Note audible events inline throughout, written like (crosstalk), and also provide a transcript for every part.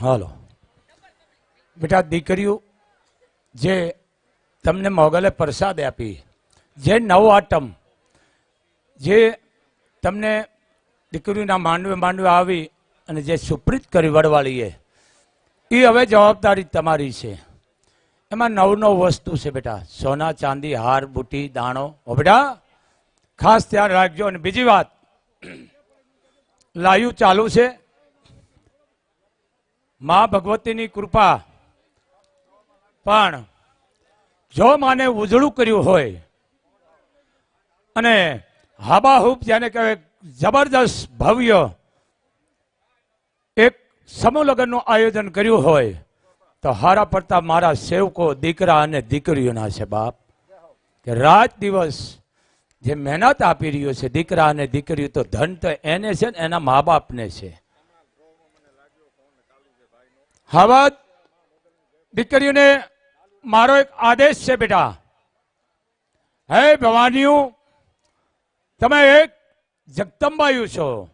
હાલો. બેટા, દીકરીઓ, જે તમને મોગલે પ્રસાદ આપી, જે નવ આટમ, જે તમને દીકરીના માંડવે માંડવે આવી અને જે સુપ્રીત કરી વડવાળીએ એ હવે જવાબદારી તમારી છે. એમાં નવ નવ વસ્તુ છે બેટા. સોના, ચાંદી, હાર, બુટી, દાણો. હો બેટા, ખાસ ધ્યાન રાખજો. અને બીજી વાત લાયું ચાલુ છે. મા ભગવતીની કૃપા. પણ જો માને ઉજળું કર્યું હોય, અને હાબાહૂબ જેને કહેવાય જબરદસ્ત ભવ્ય એક સમૂહ આયોજન કર્યું હોય, તો હારા પડતા મારા સેવકો, દીકરા અને દીકરીઓના છે બાપ. કે રાત દિવસ જે મહેનત આપી રહ્યો છે દીકરા અને દીકરીઓ, તો ધન તો એને છે ને એના મા બાપને છે. હવે દીકરીઓને મારો એક આદેશ છે બેટા. હે ભવાનીઓ, તમે એક જગદંબાયુ છો.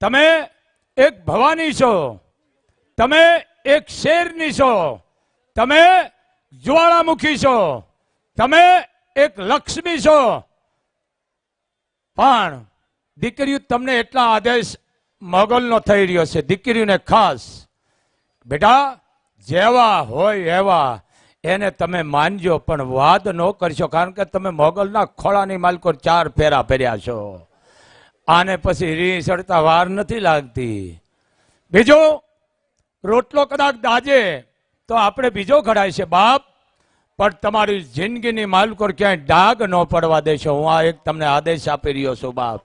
તમે એક ભવાની છો. તમે એક શેરની છો. તમે જ્વાળામુખી છો. તમે એક લક્ષ્મી છો. પણ દીકરીઓ, તમને એટલા આદેશ મોગલનો થઈ રહ્યો છે. દીકરીઓને ખાસ બેટા, જેવા હોય એવા, એને તમે માનજો, પણ વાદ ન કરશો, કારણ કે તમે મોગલના ખોળાની માલકો ચાર ફેરા ફેર્યા છો. આને પછી રી સડતા વાર નથી લાગતી. બીજો, રોટલો કદાચ દાજે, તો આપણે બીજો ઘડાય છે, બાપ, પણ તમારી જિંદગીની માલકોર ક્યાંય ડાગ ન પડવા દેશો. હું આ એક તમને આદેશ આપી રહ્યો છું, બાપ.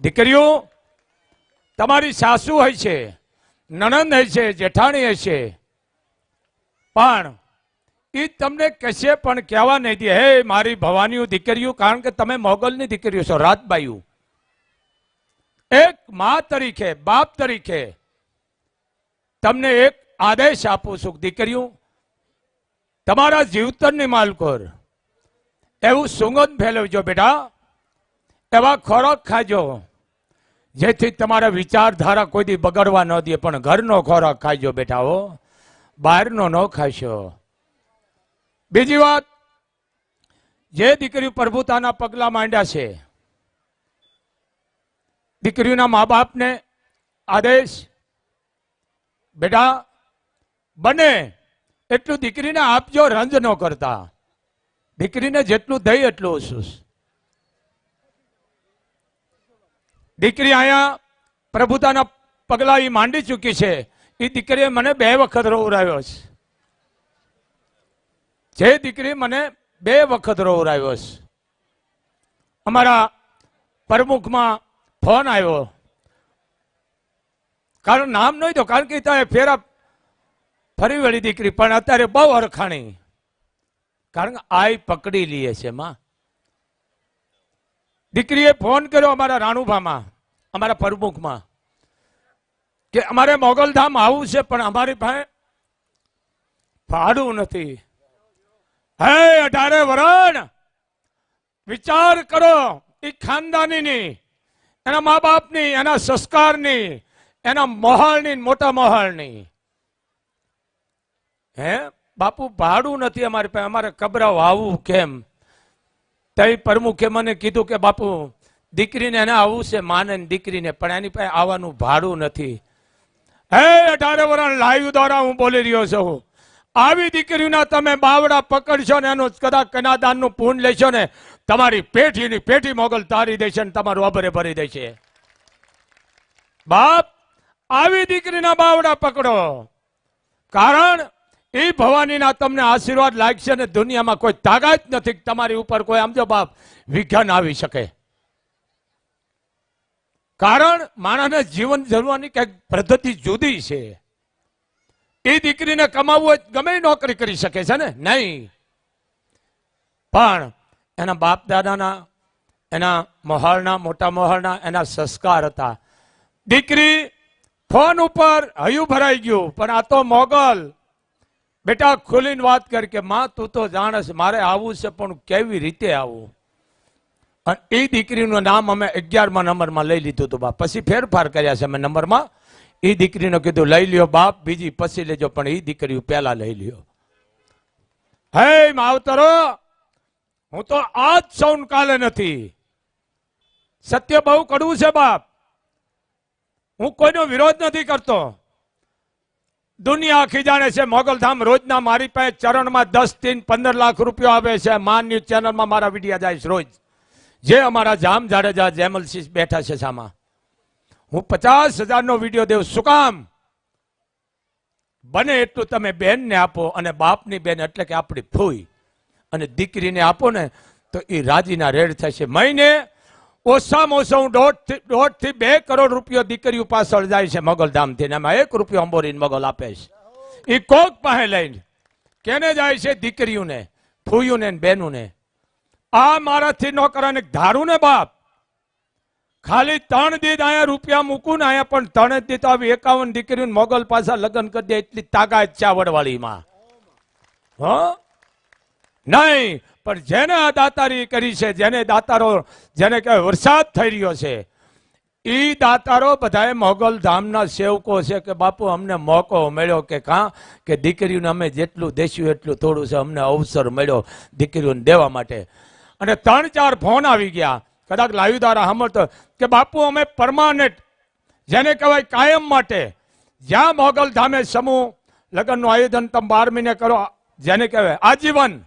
દીકરીઓ, તમારી સાસુ હોય છે નણંદ હશે, જેઠાણી હશે. પણ એ તમને કશે પણ કહેવા નહીં દે. હે, મારી ભવાનીઓ, દીકરીઓ, કારણ કે તમે મોગલની દીકરીઓ છો રાતબાઈઓ એક મા તરીકે, બાપ તરીકે તમને એક આદેશ આપું છું, દીકરીઓ. તમારા જીવતરની માલકોર. એવું સુગંધ ફેલાવજો બેટા. એવા ખોરાક ખાજો. જેથી તમારા વિચારધારા કોઈ બગડવા ન દે, પણ ઘરનો ખોરાક ખાજો બેટા હો બહારનો ન ખાશો. બીજી વાત, જે દીકરી પ્રભુતાના પગલા માંડ્યા છે દીકરીના મા બાપને આદેશ, બેટા, બને, એટલું દીકરીને આપજો, રંજ ન કરતા. દીકરીને જેટલું દઈ એટલું ઓછું. દીકરી અહીંયા પ્રભુતાના પગલા એ માંડી ચૂકી છે. એ દીકરીએ મને બે વખત રોવરાવ્યો છે. જે દીકરી મને બે વખત રોવરાવ્યો છે. અમારા પ્રમુખમાં ફોન આવ્યો. કારણ નામ નહીં તો કારણ કે ત્યાં ફેરા ફરી વળી દીકરી, પણ અત્યારે બહુ અરખાણી. કારણ કે આય પકડી લઈએ છે, માં. દીકરીએ ફોન કર્યો અમારા રાણુભામાં, અમારા પ્રમુખમાં, કે અમારે મોગલધામ આવવું છે, પણ અમારી પાસે ભાડું નથી. હે, અઢારે વરણ! વિચાર કરો એ ખાનદાનીની, એના મા બાપની એના સંસ્કારની, એના મોહાળની, મોટા મોહાળની. હે, બાપુ, ભાડું નથી અમારી પાસે, અમારે કબરાવ આવવું કેમ? તઈ પ્રમુખે મને કીધું કે, બાપુ, દીકરીને એને આવવું છે, માને દીકરીને, પણ એની પાસે આવવાનું ભાડું નથી. હે, અઢારે વરણ લાઈવ દ્વારા હું બોલી રહ્યો છું. આવી દીકરીના તમે બાવડા પકડશો ને એનું કદાચ કનાદાનનું પૂન લેશો ને, તમારી પેઠીની પેઠી મોગલ તારી દેશે ને તમારું અભરે ભરી દેશે. બાપ, આવી દીકરીના બાવડા પકડો. કારણ એ ભવાનીના તમને આશીર્વાદ લાગશે ને દુનિયામાં કોઈ તાકાત નથી તમારી ઉપર કોઈ, આમ જો બાપ, વિઘ્ન આવી શકે. કારણ માણસને જીવન જરવાની કંઈક પદ્ધતિ જુદી છે. એ દીકરીને કમાવવું ગમે નોકરી કરી શકે છે ને? નહીં. પણ એના બાપ દાદાના એના મોહાળના મોટા મોહાળના એના સંસ્કાર હતા. દીકરી ફોન ઉપર હયું ભરાઈ ગયું, પણ આ તો મોગલ. બેટા, ખુલીને વાત કર કે, માં, તું તો જાણસ, મારે આવવું છે, પણ કેવી રીતે આવું? અને એ દીકરીનું નામ અમે અગિયારમા નંબરમાં લઈ લીધું હતું બાપ પછી ફેરફાર કર્યા છે અમે નંબરમાં. એ દીકરીનું કીધું, લઈ લ્યો, બાપ, બીજી પછી લેજો. પણ એ દીકરી પહેલા લઈ લ્યો. હે, માવતરો, હું તો આજ સૌન કાલે નથી. સત્ય બહુ કડવું છે, બાપ. હું કોઈનો વિરોધ નથી કરતો. દુનિયા આખી જાણે છે, મોગલધામ રોજના મારી પાસે ચરણમાં દસથી પંદર લાખ રૂપિયા આવે છે. માન ન્યૂઝ ચેનલમાં મારા વિડીયા જાય છે રોજ. જે અમારા જામ જાડેજા જેમલસિંહ બેઠા છે સામા હું પચાસ હજારનો વીડિયો દેવ શું કામ? બને એટલું તમે બેનને આપો અને બાપની બેન એટલે કે આપણી ફૂઈ. અને દીકરીને આપો ને તો એ રાજીના રેડ થશે. મહિને ઓછામાં ઓછા હું દોઢથી દોઢથી બે કરોડ રૂપિયો દીકરીઓ પાછળ જાય છે મગલધામથી એમાં એક રૂપિયો અંબોરીને મગલ આપે છે. એ કોક પાસે લઈને કેને જાય છે દીકરીઓને ફૂયુને બેનુને આ મારાથી ન કરાને ધારું ને બાપ. ખાલી ત્રણ દીધ અહીંયા રૂપિયા મૂકું ને અહીંયા પણ ત્રણ દીધ આવી એકાવન દીકરીઓને મોગલ પાછા લગ્ન કરી દે એટલી તાકાત છે આ વડવાળીમાં. હ? નહીં. પણ જેને આ દાતારી કરી છે, જેને દાતારો, જેને કહેવાય વરસાદ થઈ રહ્યો છે એ દાતારો બધાએ મોગલ ધામના સેવકો છે કે, બાપુ, અમને મોકો મળ્યો કે કાં? કે દીકરીઓને અમે જેટલું દેશું એટલું થોડું છે, અમને અવસર મળ્યો દીકરીઓને દેવા માટે. અને ત્રણ ચાર ફોન આવી ગયા. કદાચ લાવી દ્વારા સાંભળતો કે, બાપુ, અમે પરમાનન્ટ, જેને કહેવાય કાયમ માટે, જ્યાં મોગલ ધામે સમૂહ, લગ્નનું આયોજન તમે બાર મહિને કરો, જેને કહેવાય આજીવન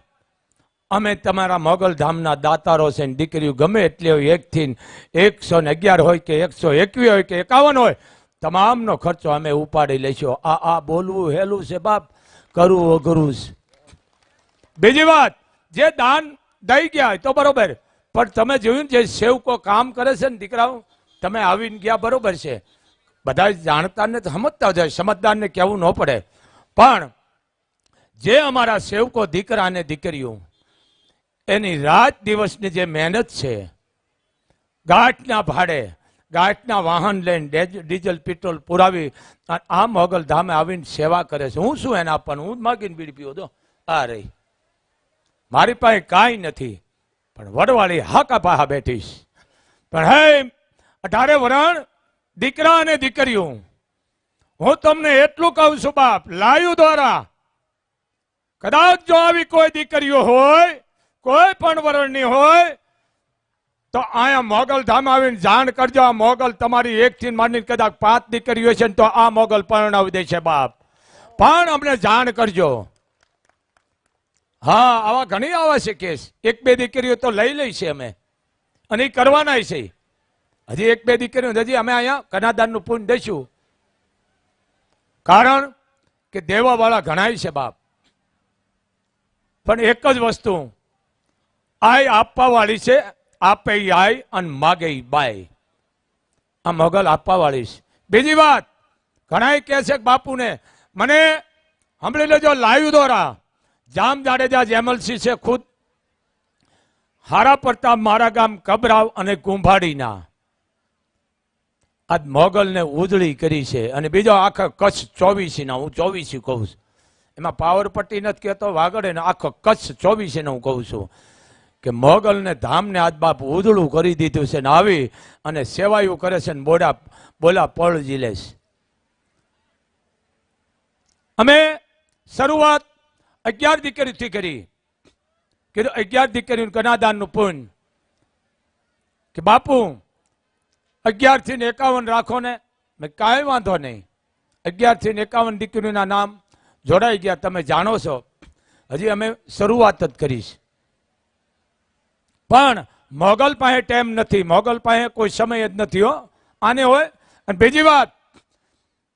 અમે તમારા મોગલ ધામના દાતારો છે ને દીકરીઓ ગમે એટલી હોય, એકથી એકસો ને અગિયાર હોય કે એકસો એકવી હોય કે એકાવન હોય, તમામનો ખર્ચો અમે ઉપાડી લઈશું. આ આ બોલવું હેલું છે બાપ, કરવું અઘરું છે. બીજી વાત, જે દાન દઈ ગયા હોય તો બરોબર, પણ તમે જોયું જે સેવકો કામ કરે છે ને દીકરાઓ, તમે આવીને ગયા બરોબર છે. બધા જાણતા ને સમજતા જાય સમજદારને કહેવું ન પડે. પણ જે અમારા સેવકો દીકરા અને દીકરીઓ એની રાત દિવસની જે મહેનત છે, ગાંઠના ભાડે, ગાંઠના વાહન લઈને ડીઝલ, પેટ્રોલ પુરાવી આ મોગલ ધામે આવીને સેવા કરે છે. હું શું એને આપવાનું હું માગીને બીડી પીવો દો આ રહી. મારી પાસે કાંઈ નથી, પણ વડવાળી હાકા પાહા બેઠીશ પણ હે, અઢારે વરણ, દીકરા અને દીકરીઓ, હું તમને એટલું કહું છું, બાપ, લાયુ દ્વારા. કદાચ જો આવી કોઈ દીકરીઓ હોય કોઈ પણ વરણની હોય, તો અહીંયા મોગલ ધામ આવીને જાણ કરજો. આ મોગલ તમારી એક થી માંડીને કદાચ પાંચ દીકરીઓ છે તો આ મોગલ પરણાવી દે છે બાપ. પણ અમને જાણ કરજો. હા, આવા ઘણી આવા છે કેસ. એક બે દીકરીઓ તો લઈ લઈ છે અમે. અને એ કરવાના છે. હજી એક બે દીકરીઓ હજી અમે અહીંયા કનાદાનનું પૂન દઈશું કારણ કે દેવાવાળા ઘણાય છે બાપ. પણ એક જ વસ્તુ આય આપવા વાળી છે, આપે આય અને માગે બાય. આ મોગલ આપવા વાળી છે. બીજી વાત ઘણા કહે છે બાપુને, મને સાંભળી લેજો લાઈવ દ્વારા જામ જાડેજા જેમલસી છે ખુદ. હારા પડતા મારા ગામ કબરાવ અને કુંભાડીના આજ મોગલને ઉજળી કરી છે. અને બીજો આખા કચ્છ ચોવીસી ના, હું ચોવીસી કહું છું. એમાં પાવર પટ્ટી નથી કહેતો, વાગડે આખો કચ્છ ચોવીસી હું કહું છું. કે મોગલને ધામને આજ બાપ ઉજળું કરી દીધું છે ને આવી અને સેવાયું કરે છે ને બોડા બોલા પળ જીલે છે. અમે શરૂઆત અગિયાર દીકરીથી કરી. કીધું અગિયાર દીકરીનું કનાદાનનું પૂન કે બાપુ, અગિયારથી ને એકાવન રાખો ને. મેં કાંઈ વાંધો નહીં. અગિયારથી ને એકાવન દીકરીના નામ જોડાઈ ગયા, તમે જાણો છો. હજી અમે શરૂઆત જ કરીશ પણ મોગલ પાસે ટાઈમ નથી. મોગલ પાસે કોઈ સમય જ નથી, હો. આને હોય. અને બીજી વાત,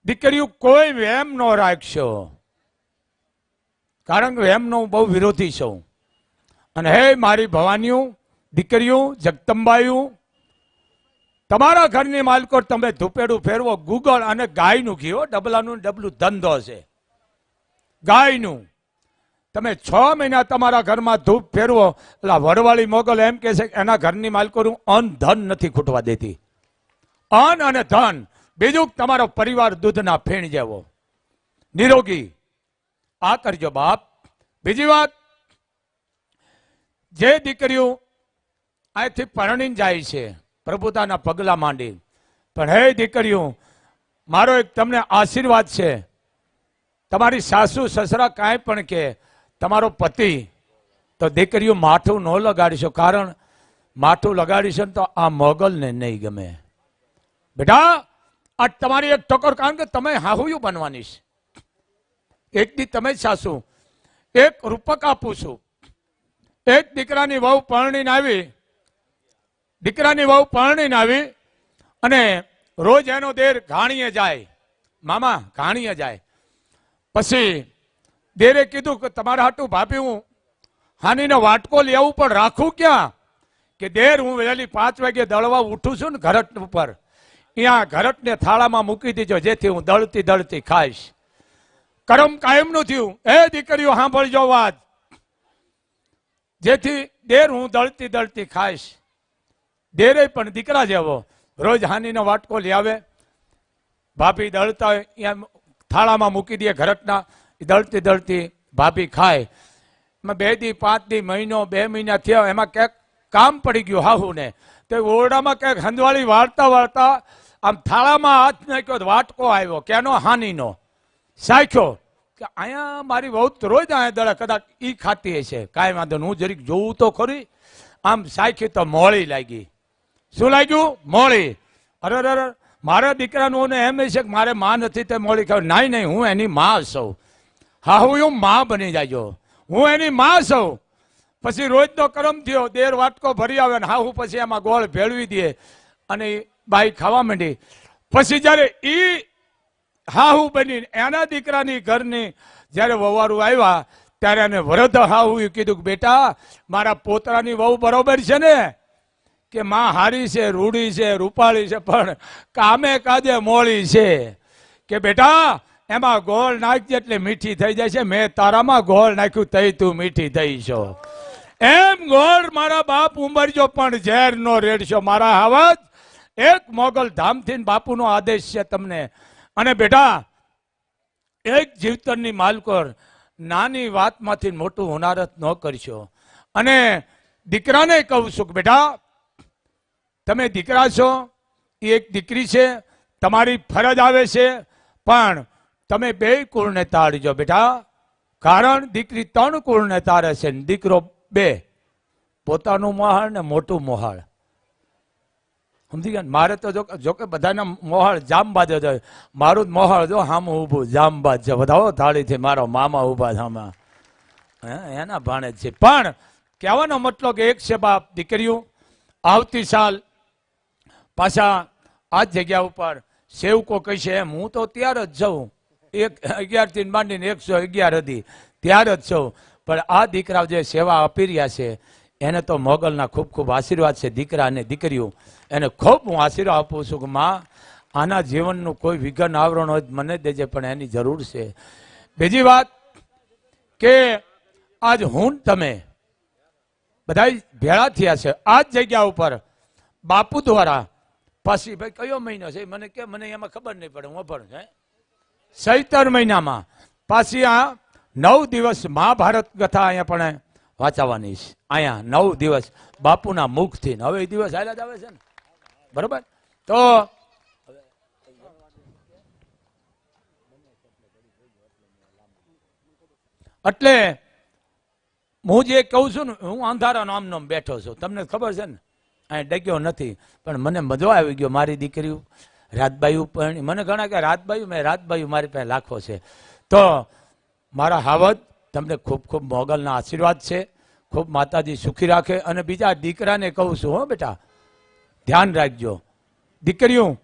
દીકરીઓ કોઈ વેમ ન રાખશો. કારણ કે વેમનો હું બહુ વિરોધી છું. અને હે મારી ભવાનીઓ, દીકરીઓ જગતંબાઈઓ તમારા ઘરની માલકો તમે ધૂપેડું ફેરવો, ગૂગળ અને ગાયનું ઘી, હો. ડબલાનું ડબલું ધંધો છે. ગાયનું. તમે છ મહિના તમારા ઘરમાં ધૂપ ફેરવો એટલે વડવાળી મોગલ એમ કે છે એના ઘરની માલકોનું અન ધન નથી ખૂટવા દેતી. અન અને ધન, બીજું તમારો પરિવાર દૂધના ફેણ જેવો. નિરોગી. આ કરજો બાપ. બીજી વાત, જે દીકરીઓ અહીંથી પરણીને જાય છે, પ્રભુતાના પગલા માંડી. પણ હે દીકરીઓ, મારો એક તમને આશીર્વાદ છે. તમારી સાસુ, સસરા કાંઈ પણ કે તમારો પતિ તો દીકરીઓ માથું ન લગાડીશો, કારણ માથું લગાડીશો ને તો આ મોગલને નહીં ગમે. બેટા, આ તમારી એક ટકોર કારણ કે તમે હાહુયું બનવાની છે. એક દી તમે જ સાસુ, એક રૂપક આપું છું. એક દીકરાની વહુ પરણીને આવી, દીકરાની વહુ પરણીને આવી અને રોજ એનો દેર ઘાણીએ જાય. મામા, ઘાણીએ જાય. પછી દેરે કીધું કે તમારા હાટું ભાભી હું. હાનીને વાટકો લેવું પણ રાખું ક્યાં? કે દેર હું વહેલી પાંચ વાગે દળવા ઉઠું છું ને ઘરટ ઉપર. અહીંયા ઘરટને થાળામાં મૂકી દીજો, જેથી હું દળતી દળતી ખાઈશ. કરમ કાયમનું થયું. એ દીકરીઓ, સાંભળજો વાત. જેથી દેર હું દળતી દળતી ખાઈશ. દેરે પણ દીકરા જેવો રોજ હાનીનો વાટકો લઈ આવે. ભાભી દળતા હોય ત્યાં થાળામાં મૂકી દે ઘરટના. દળતી દળતી ભાભી ખાય. એમાં બે દી, પાંચ દી, મહિનો, બે મહિના થયા, એમાં ક્યાંક કામ પડી ગયું હાહુને. તો ઓરડામાં ક્યાંક હંદવાળી વાળતા વાળતા આમ થાળામાં હાથ નાખ્યો વાટકો આવ્યો કેનો હાનીનો. સાખ્યો કે અહીંયા મારી વહુ તો રોજ અહીંયા દળે, કદાચ ઈ ખાતી હશે. કાંઈ વાંધો હું જરીક જોઉં તો ખરી. આમ સાખી તો મોળી લાગી. શું લાગ્યું? મોળી. અરે અરે મારા દીકરાનું એમ છે કે મારે માં નથી તે મોળી ખાવ. નહીં નહીં હું એની માં છું. હા, હું હું માં બની જાજો હું એની માં છું. પછી રોજનો કરમ થયો, દેર વાટકો ભરી આવે ને હા, હું પછી એમાં ગોળ ભેળવી દે અને બાઈ ખાવા માંડી. પછી જ્યારે ઈ હાહુ બની એના દીકરાની ઘરની જ્યારે વવારું આવ્યા, ત્યારે એને વરદ હાહુ કીધું કે, બેટા, મારા પોતરાની વહુ બરોબર છે ને? કે માં હારી છે રૂડી છે, રૂપાળી છે, પણ કામે કાજે મોળી છે. કે બેટા એમાં ગોળ નાખજે એટલે મીઠી થઈ જાય છે. મેં તારામાં ગોળ નાખ્યું તઈ તું મીઠી થઈ છો. એમ ગોળ મારા બાપ ઉંમરજો પણ ઝેર નો રેડશો. મારા હવાજ, એક મોગલ ધામથી બાપુનો આદેશ છે તમને. અને બેટા, એક જીવતરની માલકોર નાની વાતમાંથી મોટું હોનારત ન કરશો. અને દીકરાને કહું છું કે બેટા, તમે દીકરા છો, એ એક દીકરી છે, તમારી ફરજ આવે છે, પણ તમે બે કુળને તાળજો બેટા. કારણ દીકરી ત્રણ કુળને તારે છે ને દીકરો બે. પોતાનું મોહાળ ને મોટું મોહાળ. સમજી ગયા? મારે તો જો કે બધાના મોહાળ જામબાજ જ મારું જ મોહાળ જો હામું ઊભું, જામબાજ છે. વધાવો થાળીથી મારો મામા ઊભા સામા એના ભાણે છે. પણ કહેવાનો મતલબ એક છે બાપ દીકરીઓ, આવતી સાલ પાછા આ જગ્યા ઉપર સેવકો કહીશે, એમ હું તો ત્યાર જ જઉં. એક અગિયારથી માંડીને એકસો અગિયાર હતી. ત્યાર જ છો પણ આ દીકરાઓ જે સેવા આપી રહ્યા છે, એને તો મોગલના ખૂબ ખૂબ આશીર્વાદ છે દીકરા અને દીકરીઓ. એને ખૂબ હું આશીર્વાદ આપું છું કે માં, આના જીવનનું કોઈ વિઘન આવરણ હોય મને દેજે, પણ એની જરૂર છે. બીજી વાત કે આજ હું તમે બધા ભેળા થયા છે. આ જ જગ્યા ઉપર બાપુ દ્વારા પાછી, ભાઈ, કયો મહિનો છે? મને કે, મને એમાં ખબર નહીં પડે, હું પણ છે સૈતર મહિનામાં. પાછી આ નવ દિવસ મહાભારત કથા અહીંયા પણ વાંચવાની છે. અહીંયા નવ દિવસ બાપુના મુખથી. નવે દિવસ હાલ્યા જ આવે છે ને. બરોબર? તો એટલે હું જે કહું છું ને, હું અંધારાનો આમ નામ બેઠો છું. તમને ખબર છે ને? અહીં ડગ્યો નથી. પણ મને મજો આવી ગયો મારી દીકરી રાતબાઈ ઉપર મને ઘણા કે રાતબાયુ મેં રાતબાયુ મારી પાસે લાખો છે. તો મારા હાવત તમને ખૂબ ખૂબ મોગલના આશીર્વાદ છે, ખૂબ માતાજી સુખી રાખે. અને બીજા દીકરાને કહું છું, હો બેટા, ધ્યાન રાખજો. દીકરીઓ,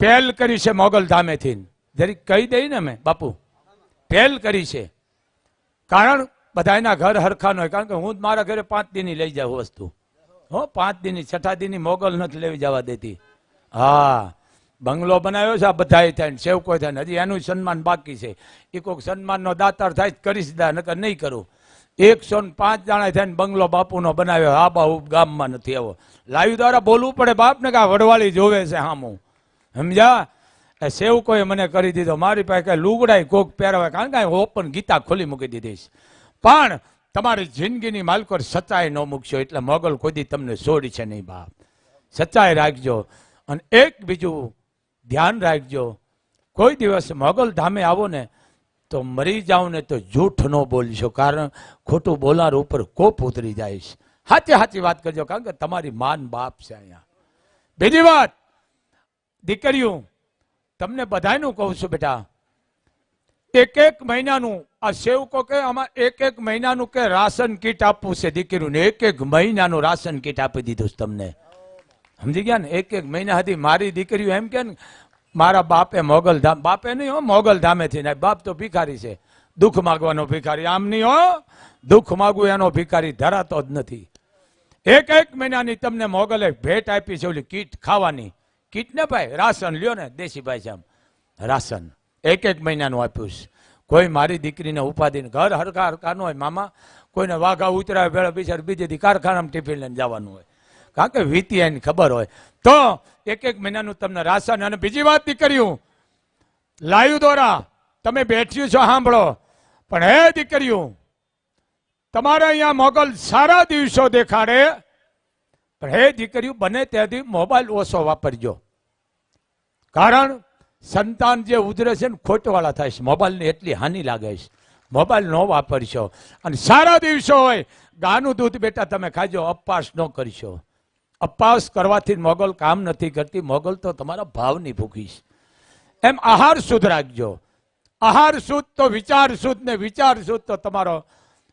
પહેલ કરી છે મોગલ ધામેથી. જરીક કહી દઈ ને મેં, બાપુ, પહેલ કરી છે. કારણ બધાના ઘર હરખા ન હોય, કારણ કે હું મારા ઘરે પાંચ દિનની લઈ જાઉં વસ્તુ. હો, પાંચ દિનની, છઠ્ઠા દિનની મોગલ નથી લેવી જવા દેતી. હા. બંગલો બનાવ્યો છે આ બધા થાય સેવકો થાય હજી એનું સન્માન બાકી છે. એ કોઈક સન્માનનો દાતાર થાય કરીશ દા, નકર નહીં કરું. એકસો ને પાંચ જણા થાય ને બંગલો બાપુનો બનાવ્યો. આ બાહુ ગામમાં નથી આવો. લાઈવ દ્વારા બોલવું પડે બાપને કાં વડવાળી જોવે છે હામું. સમજ્યા એ સેવકોએ મને કરી દીધો. મારી પાસે કાંઈ લુગડાય કોક પહેરાવે. કારણ કે ઓપન ગીતા ખોલી મૂકી દીધી છે. પણ તમારી જિંદગીની માલકોર સચ્ચાઈ ન મૂકશો. એટલે મોગલ કોઈ તમને છોડી છે નહીં બાપ. સચ્ચાઈ રાખજો. અને એક બીજું ધ્યાન રાખજો. કોઈ દિવસ મોગલ ધામે આવો ને તો મરી જાઓ ને તો જૂઠ ન બોલશો, કારણ ખોટું બોલાર ઉપર કોપ ઉતરી જાય છે. સાચી સાચી વાત કરજો, કારણ કે તમારી માન બાપ છે અહીંયા. બીજી વાત, દીકરીઓ, તમને બધાનું કહું છું બેટા એક એક મહિનાનું, આ સેવકો કે આમાં એક એક મહિનાનું કે રાશન કીટ આપવું છે દીકરીઓને એક એક મહિનાનું રાશન કીટ આપી દીધું છે તમને. સમજી ગયા ને? એક એક મહિના હતી મારી દીકરીઓ એમ કે મારા બાપે મોગલ ધામ બાપે નહીં હો, મોગલ ધામેથી ને બાપ તો ભિખારી છે. દુઃખ માગવાનો ભિખારી. આમ નહીં હો, દુઃખ માગવું એનો ભિખારી ધરાતો જ નથી. એક એક મહિનાની તમને મોગલે ભેટ આપી છે ઓલી કીટ ખાવાની. કીટ ને ભાઈ? રાશન. લ્યો ને દેશી ભાઈ આમ રાશન. એક એક મહિનાનું આપ્યું છે. કોઈ મારી દીકરીને ઉપાધિને ઘર હરકા હરકા ન હોય, મામા. કોઈને વાઘા ઉતરાય વેળા બિચાર બીજેથી કારખાનામાં ટિફિન લઈને જવાનું હોય. કારણ કે વીતી એની ખબર હોય. તો એક એક મહિનાનું તમને રાશન અને બીજી વાત દીકરીયું લાયુ દ્વારા તમે બેઠ્યું છો, સાંભળો. પણ હે દીકરીયું તમારે અહીંયા મોગલ સારા દિવસો દેખાડે. પણ હે દીકરીયું બને ત્યાંથી મોબાઈલ ઓછો વાપરજો. કારણ સંતાન જે ઉધરે છે ને, ખોટવાળા થાય છે. મોબાઈલની એટલી હાનિ લાગે છે. મોબાઈલ ન વાપરશો. અને સારા દિવસો હોય, ગાનું દૂધ બેટા તમે ખાજો, અપવાસ ન કરશો. અપવાસ કરવાથી મોગલ કામ નથી કરતી. મોગલ તો તમારા ભાવની ભૂખી છે. એમ આહાર શુદ્ધ રાખજો. આહાર શુદ્ધ તો વિચાર શુદ્ધ ને વિચાર શુદ્ધ તો તમારો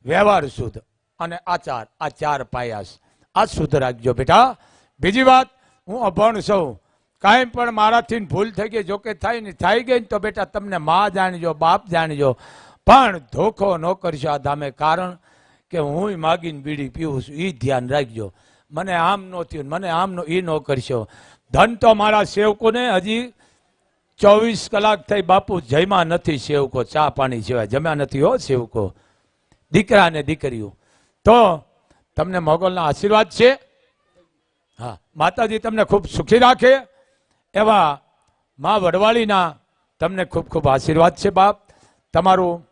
વ્યવહાર શુદ્ધ. અને આચાર આ ચાર પાયાસ આ શુદ્ધ રાખજો બેટા. બીજી વાત, હું અભણ છું. કાંઈ પણ મારાથી ભૂલ થઈ ગઈ જોકે થાય ને થઈ ગઈ ને તો બેટા તમને મા જાણજો, બાપ જાણજો. પણ ધોખો ન કરશો આ ધામે. કારણ કે હું માગીને બીડી પીવું છું. એ ધ્યાન રાખજો. મને આમ ન થયું, મને આમ એ ન કરશો. ધન તો મારા સેવકોને હજી ચોવીસ કલાક થઈ બાપુ જમ્યા નથી સેવકો, ચા પાણી સિવાય જમ્યા નથી હો સેવકો. દીકરા અને દીકરીઓ. તો તમને મોગલના આશીર્વાદ છે? હા, માતાજી તમને ખૂબ સુખી રાખે, એવા મા વડવાળીના તમને ખૂબ ખૂબ આશીર્વાદ છે બાપ. તમારું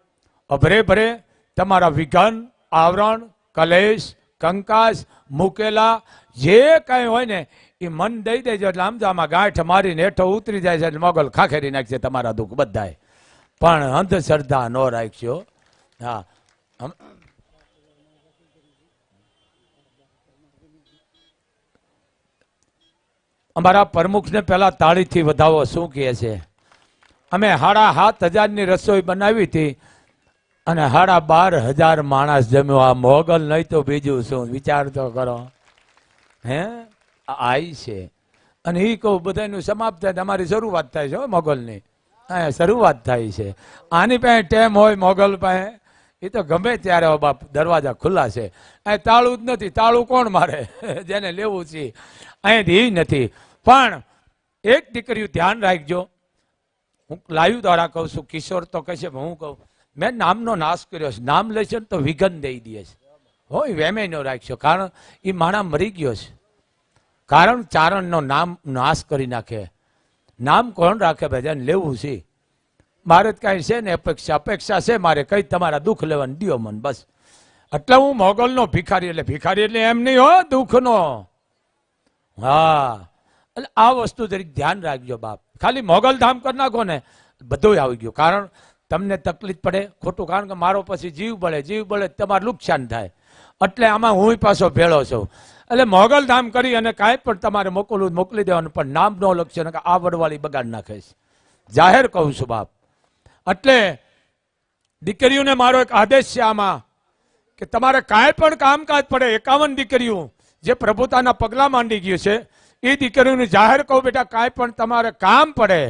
અભરે ભરે, તમારા વિઘન, આવરણ, કલેશ કંકાસ મૂકેલા, જે કાંઈ હોય ને, એ મન દઈ દેજો એટલે આમજામાં ગાંઠ મારીને હેઠો ઉતરી જાય છે એટલે મોગલ ખાખેરી નાખશે તમારા દુઃખ બધાય. પણ અંધશ્રદ્ધા ન રાખશો હા. અમારા પ્રમુખને પહેલા તાળીથી વધાવો શું કહે છે? અમે સાડા સાત હજારની રસોઈ બનાવી હતી અને સાડા બાર હજાર માણસ જમ્યો. આ મોગલ નહીં તો બીજું શું? વિચાર તો કરો. હે? આઈ છે. અને એ કહું બધાનું સમાપ્ત થાય. તમારી શરૂઆત થાય છે મોગલની. હા, શરૂઆત થાય છે. આની પાસે ટેમ હોય મોગલ પાસે. એ તો ગમે ત્યારે બાપ, દરવાજા ખુલ્લા છે. અહીં તાળું જ નથી. તાળું કોણ મારે? (laughs) જેને લેવું છે. અહીંથી નથી. પણ એક દીકરીયું ધ્યાન રાખજો. હું લાઈવ દ્વારા કહું છું, કિશોર તો કહેશે હું કહું મેં નામનો નાશ કર્યો છે. નામ લેશે ને તો વિઘન દઈ દે છે. હોય વેમે ન રાખશો કારણ એ માણા મરી ગયો છે. કારણ ચારણનો નામ નાશ કરી નાખે. નામ કોણ રાખે ભાઈ લેવું છે. મારે જ કાંઈ છે ને અપેક્ષા. અપેક્ષા છે મારે. કઈ તમારા દુઃખ લેવાનું દિયો મન, બસ. એટલે હું મોગલનો ભિખારી એટલે. ભિખારી એટલે એમ નહીં હો, દુઃખનો. હા. એટલે આ વસ્તુ જરીક ધ્યાન રાખજો બાપ. ખાલી મોગલ ધામ કરી નાખો ને બધું આવી ગયું. કારણ તમને તકલીફ પડે? ખોટું, કારણ કે મારો પછી જીવ બળે. જીવ બળે તમારું નુકસાન થાય. એટલે આમાં હું પાછો ભેળો છું. એટલે મોગલ ધામ કરી અને કાંઈ પણ તમારે મોકલવું મોકલી દેવાનું, પણ નામ ન લખશે ને આ વડવાળી બગાડ નાખે છે. જાહેર કહું છું બાપ. એટલે દીકરીઓને મારો એક આદેશ છે આમાં, કે તમારે કાંઈ પણ કામકાજ પડે, એકાવન દીકરીઓ જે પ્રભુતાના પગલાં માંડી ગયું છે, એ દીકરીઓને જાહેર કહું બેટા, કાંઈ પણ તમારે કામ પડે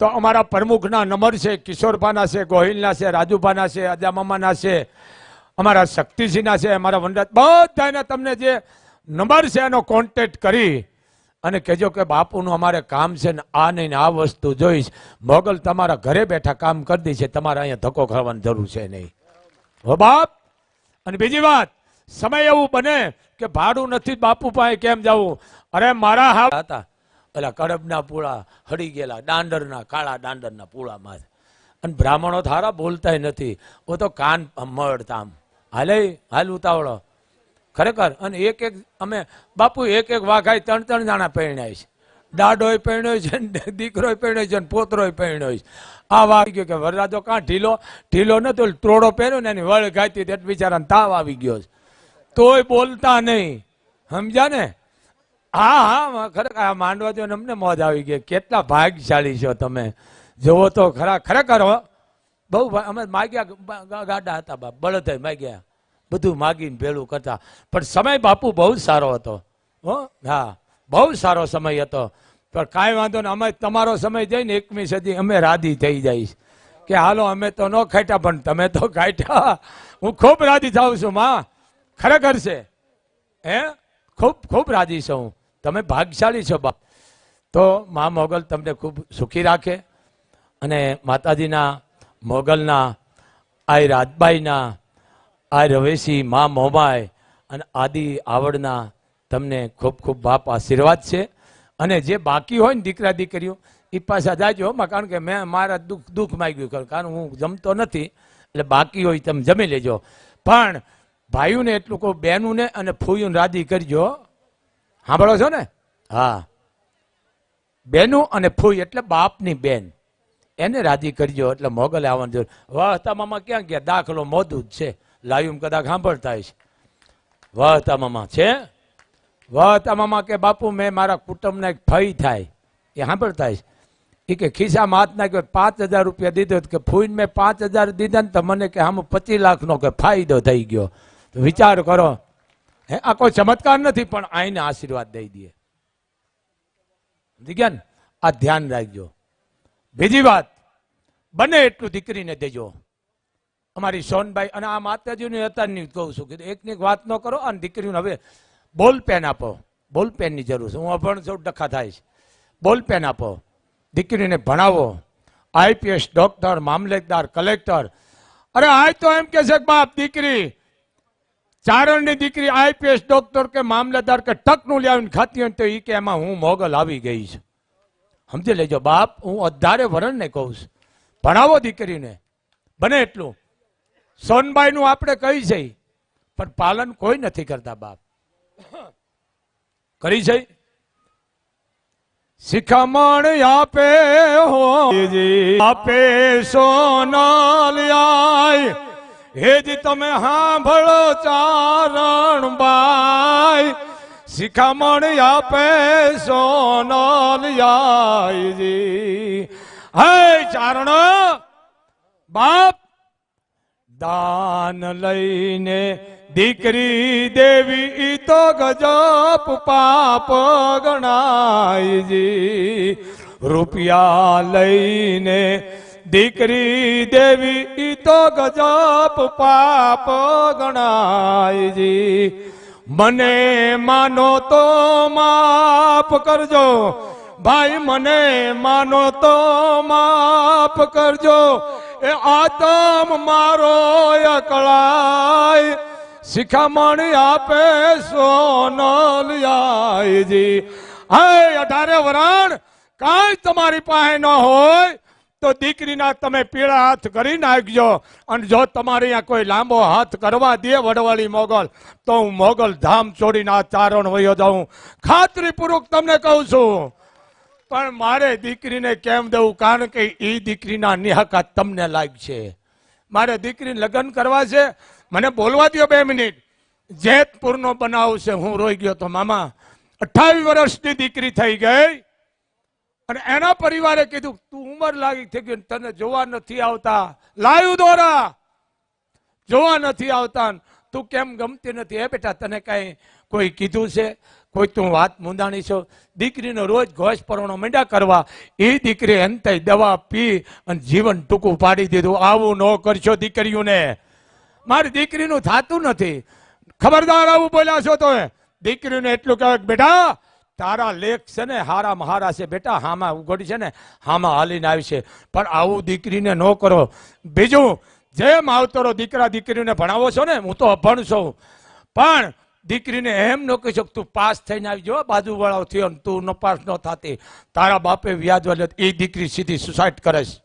તો અમારા પ્રમુખના નંબર છે, કિશોરભાના છે, ગોહિલના છે, રાજુભાના છે, અજામામાના છે, અમારા શક્તિસિંહના છે, અમારા વનરાજ બધાને તમને જે નંબર છે એનો કોન્ટેક્ટ કરી અને કહેજો કે બાપુનું અમારે કામ છે ને આ નહીં આ વસ્તુ જોઈશ. મોગલ તમારા ઘરે બેઠા કામ કરી દે છે, તમારે અહીંયા ધક્કો ખાવાની જરૂર છે નહીં. હો બાપ! અને બીજી વાત, સમય એવું બને કે ભાડું નથી, બાપુ પાસે કેમ જવું? અરે મારા હા હતા. પેલા કડબના પૂળા હળી ગયેલા, દાંડરના, કાળા દાંડરના પૂળામાં અને બ્રાહ્મણો થારા બોલતાય નથી. ઓ તો કાન મળતા આમ હાલે, હાલ ઉતાવળો. ખરેખર, અને એક એક, અમે, બાપુ, એક એક વાઘાય ત્રણ ત્રણ જણા પહેણ્યા છે. દાડોય પહેણ્યો છે ને (laughs) દીકરોય પહેણ્યો છે ને પોતરોય પહેણ્યો છે. આ આવી ગયો કે વરરાજો કાં ઢીલો? ઢીલો નતો ત્રોડો પહેર્યો ને એની વળ ગાતી એટલે બિચારાને તાવ આવી ગયો છે. તોય બોલતા નહીં. સમજ્યા ને? હા હા ખરેખર આ માંડવા જો અમને મોજ આવી ગઈ. કેટલા ભાગ્યશાળી છો તમે. જોવો તો ખરા, ખરેખર બહુ અમે માગ્યા ગાડા હતા બાપ, બળદ માગ્યા. બધું માગીને ભેળું કરતા. પણ સમય બાપુ બહુ સારો હતો. હો, હા, બહુ સારો સમય હતો. પણ કાંઈ વાંધો ને, અમે તમારો સમય જઈને એકમી સદી અમે રાધી થઈ જઈશ. કે હાલો, અમે તો ન ખાટ્યા પણ તમે તો ખાટ્યા હું ખૂબ રાધી થાઉં છું, માં. ખરેખર છે. હે? ખૂબ ખૂબ રાજી છું હું. તમે ભાગશાળી છો બાપ. તો મા મોગલ તમને ખૂબ સુખી રાખે અને માતાજીના મોગલના આ રાજબાઈના આ રવેશી મા મોમાય અને આદિ આવડના તમને ખૂબ ખૂબ બાપ આશીર્વાદ છે. અને જે બાકી હોય ને દીકરા દીકરીઓ એ પાછા જાજો માં, કારણ કે મેં મારા દુઃખ દુઃખ માગ્યું કરું, કારણ હું જમતો નથી, એટલે બાકી હોય તમે જમી લેજો. પણ ભાઈઓને એટલું કહું, બહેનુંને અને ફૂયુને રાજી કરજો સાંભળો છો ને? હા. બેનું અને ફૂઈ એટલે બાપની બેન. એને રાજી કરજો એટલે મોગલે આવવાનું જરૂર વાહ મામા ક્યાં ગયા? દાખલો મોદું જ છે. લાયું કદાચ સાંભળતા છે વહતા મામા છે? વહતા મામા કે બાપુ મેં મારા કુટુંબને એક ફઈ થાય. એ સાંભળતા છે એ કે ખિસ્સામાં હાથ નાખ્યો પાંચ હજાર રૂપિયા દીધો કે ફૂઈને મેં પાંચ હજાર દીધા ને તો મને કે આમ પચીસ લાખનો કે ફાયદો થઈ ગયો. વિચાર કરો હે, આ કોઈ ચમત્કાર નથી, પણ આઈને આશીર્વાદ દઈ દે સમજી ગયા ને? આ ધ્યાન રાખજો. બીજી વાત, બને એટલું દીકરીને દેજો. અમારી સોનભાઈ અને આ માતાજીની અત્યારની કહું છું કે એકની એક વાત ન કરો અને દીકરીને હવે બોલ પેન આપો. બોલ પેનની જરૂર છે. હું અભણ સૌ ડખા થાય છે. બોલ પેન આપો. દીકરીને ભણાવો. આઈપીએસ ડોક્ટર, મામલતદાર, કલેક્ટર. અરે આજ તો એમ કે છે બાપ, દીકરી ચારણની દીકરી આઈપીએસ ડોક્ટર કે મામલેદાર કે ટકનું લાવીને ખાતી હોય તો એ કે એમાં હું મોગલ આવી ગઈ છે. સમજી લેજો બાપ, હું અધારે વરણને કહું છું. ભણાવો દીકરીને. બને એટલું. સોનબાઈનું આપણે કહી છે પણ પાલન કોઈ નથી કરતા બાપ. કરી છે શિખામણ આપે હો. આપે સોનાલિયાય. હેજ તમે સાંભળો ચારણ બાય શિખામણ આપે સોનાલિયાયજી હે ચારણ બાપ, દાન લઈને દીકરી દેવી તો ગજપ પાપ ગણાયજી રૂપિયા લઈને દીકરી દેવી તો ગજબ પાપ ગણાયજી મને માનો તો માફ કરજો. ભાઈ, મને માનો તો માફ કરજો. એ આતમ મારો અકળાય શિખામણી આપે સોનલિયાજી હે અઢારે વરણ, કાંઈ તમારી પાસે ન હોય. તો દીકરીના તમે પીળા હાથ કરી નાખજો. અને જો તમારે અહીંયા કોઈ લાંબો હાથ કરવા દે વડવાળી મોગલ, તો હું મોગલ ધામ છોડીને આ ચારણ વયો જાઉં. ખાતરીપૂર્વક તમને કહું છું, પણ મારે દીકરીને કેમ દેવું? કારણ કે એ દીકરીના નિહાકાત તમને લાગશે મારે દીકરી લગ્ન કરવા છે. મને બોલવા દો બે મિનિટ. જેતપુરનો બનાવ છે. હું રોઈ ગયો તો મામા. અઠાવીસ વર્ષની દીકરી થઈ ગઈ. અને એના પરિવારે કીધું, તું ઉંમર લાગી થઈ ગઈ તને જોવા નથી આવતા. લાયું દોરા. જોવા નથી આવતા તું કેમ ગમતી નથી? હે બેટા, તને કઈ કોઈ કીધું છે? કોઈ તું વાત મુંદાણી છો? દીકરીનો રોજ ઘોષ પરણો મીંડા કરવા. એ દીકરી અંતે દવા પી અને જીવન ટૂંકું પાડી દીધું. આવું ન કરશો દીકરીઓને. મારી દીકરીનું થાતું નથી. ખબરદાર આવું બોલ્યા છો તો દીકરીને એટલું કહેવાય બેટા તારા લેખ છે ને, હારા હારા છે. બેટા, હામાં ઉઘડી છે ને, હામાં હાલીને આવી છે. પણ આવું દીકરીને ન કરો. બીજું જે માવતરો દીકરા દીકરીને ભણાવો છો ને, હું તો અભણ છું. પણ દીકરીને એમ ન કહી શકું, તું પાસ થઈને આવી જો બાજુવાળાઓ થયો તું ન પાસ ન થતી. તારા બાપે વ્યાજ વાલે એ દીકરી સીધી સુસાઇડ કરે છે.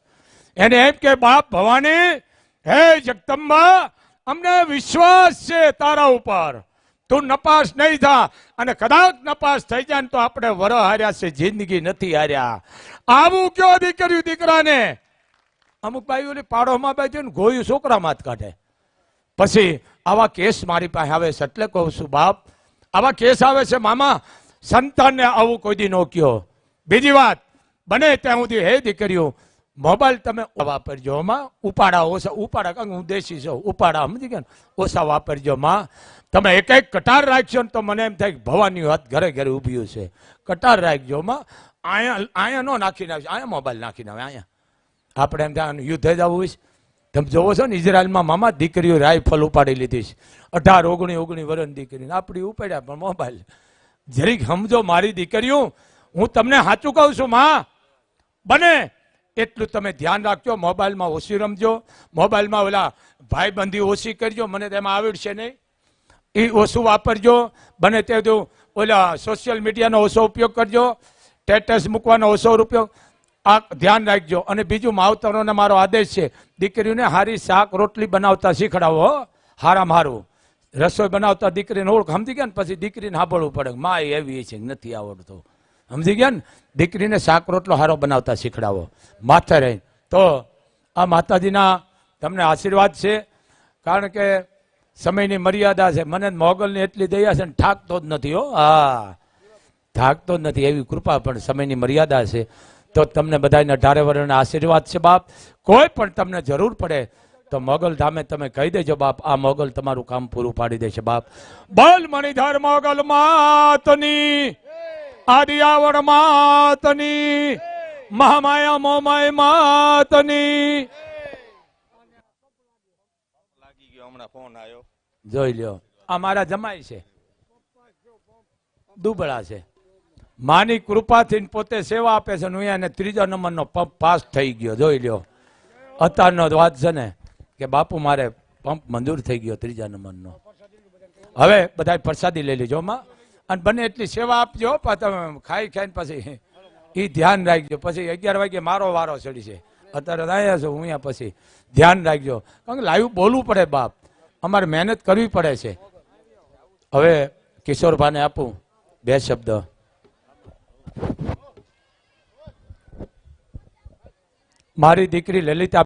એને એમ કે, બાપ ભવાની, હે જગદંબા, અમને વિશ્વાસ છે તારા ઉપર. તું નપાસ નહીં થા. અને કદાચ નપાસ થઈ જાય ને તો આપણે વર હાર્યા છે, જિંદગી નથી હાર્યા. આવું કયો દીકરી દીકરાને? અમુક ભાઈઓને પાડોમાં બાજુ ને ગોયું છોકરામાં જ કાઢે. પછી આવા કેસ મારી પાસે આવે છે, એટલે કહું છું, બાપ, આવા કેસ આવે છે, મામા, સંતાનને આવું કોઈ દી નો કયો. બીજી વાત, બને ત્યાં સુધી, હે દીકરીઓ, મોબાઈલ તમે વાપરજો માં. ઉપાડા ઓછા, ઉપાડા હું દેશી છું, ઉપાડા, સમજી ગયા ઓછા વાપરજો, માં. તમે એક એક કટાર રાખશો ને તો મને એમ થાય ભવાની વાત ઘરે ઘરે ઊભી છે. કટાર રાખજો માં. અહીંયા આયા નો નાખીને આવશે અહીંયા મોબાઈલ નાખીને આવે અહીંયા આપણે એમ થાય યુદ્ધે હોય છે. તમે જોવો છો ને, ઇઝરાયલમાં મામા દીકરીઓ રાઇફલ ઉપાડી લીધી છે. અઢાર, ઓગણી ઓગણી વરણ દીકરીને આપણી ઉપાડ્યા પણ મોબાઈલ. જરીક સમજો મારી દીકરીઓ, હું તમને સાચું કહું છું, માં. બને. એટલું તમે ધ્યાન રાખજો, મોબાઈલમાં ઓછી રમજો. મોબાઈલમાં ઓલા ભાઈબંધી ઓછી કરજો. મને તેમાં આવડશે નહીં. એ ઓછું વાપરજો. બને તે ઓલા સોશિયલ મીડિયાનો ઓછો ઉપયોગ કરજો. સ્ટેટસ મૂકવાનો ઓછો ઉપયોગ આ ધ્યાન રાખજો. અને બીજું માવતરોને મારો આદેશ છે, દીકરીઓને હારી શાક રોટલી બનાવતા શીખડાવો હારા હારું રસોઈ બનાવતા દીકરીને ઓળખ. સમજી ગયા ને પછી દીકરીને સાંભળવું પડે માં એવી છે, નથી આવડતું. સમજી ગયા ને? દીકરીને શાક રોટલો હારો બનાવતા શીખડાવો. માથે રહીને. તો આ માતાજીના તમને આશીર્વાદ છે. કારણ કે સમયની મર્યાદા છે. મને મોગલની એટલી દયા છે ને ઠાકતો જ નથી હો. હા. થાકતો જ નથી એવી કૃપા, પણ સમયની મર્યાદા છે. તો તમને બધાને અઢારે વર્ષના આશીર્વાદ છે બાપ. કોઈ પણ તમને જરૂર પડે તો મોગલ ધામે તમે કહી દેજો બાપ, આ મોગલ તમારું કામ પૂરું પાડી દેશે બાપ. બોલ મણિધર મોગલ માતની આદિયાવડ માતની, મહામાયા મોમાય માતની. લાગી ગયો હમણાં ફોન આવ્યો. જોઈ લ્યો. આ મારા જમાઈ છે. દુબળા છે. માની કૃપાથી પોતે સેવા આપે છે હું એને ત્રીજા નંબરનો પંપ પાસ થઈ ગયો. જોઈ લ્યો. અત્યારનો વાત છે ને કે બાપુ મારે પંપ મંજૂર થઈ ગયો ત્રીજા નંબરનો. હવે બધા પ્રસાદી લઈ લેજો માં. અને બને એટલી સેવા આપજો તમે ખાઈ ખાઈને પછી એ ધ્યાન રાખજો. પછી અગિયાર વાગે મારો વારો ચડી છે. અત્યારે અહીંયા છું, હું અહીંયા પછી ધ્યાન રાખજો. કારણ કે લાઈવ બોલવું પડે બાપ. અમારે મહેનત કરવી પડે છે. હવે કિશોરભાને આપું બે શબ્દ. મારી દીકરી લલિતા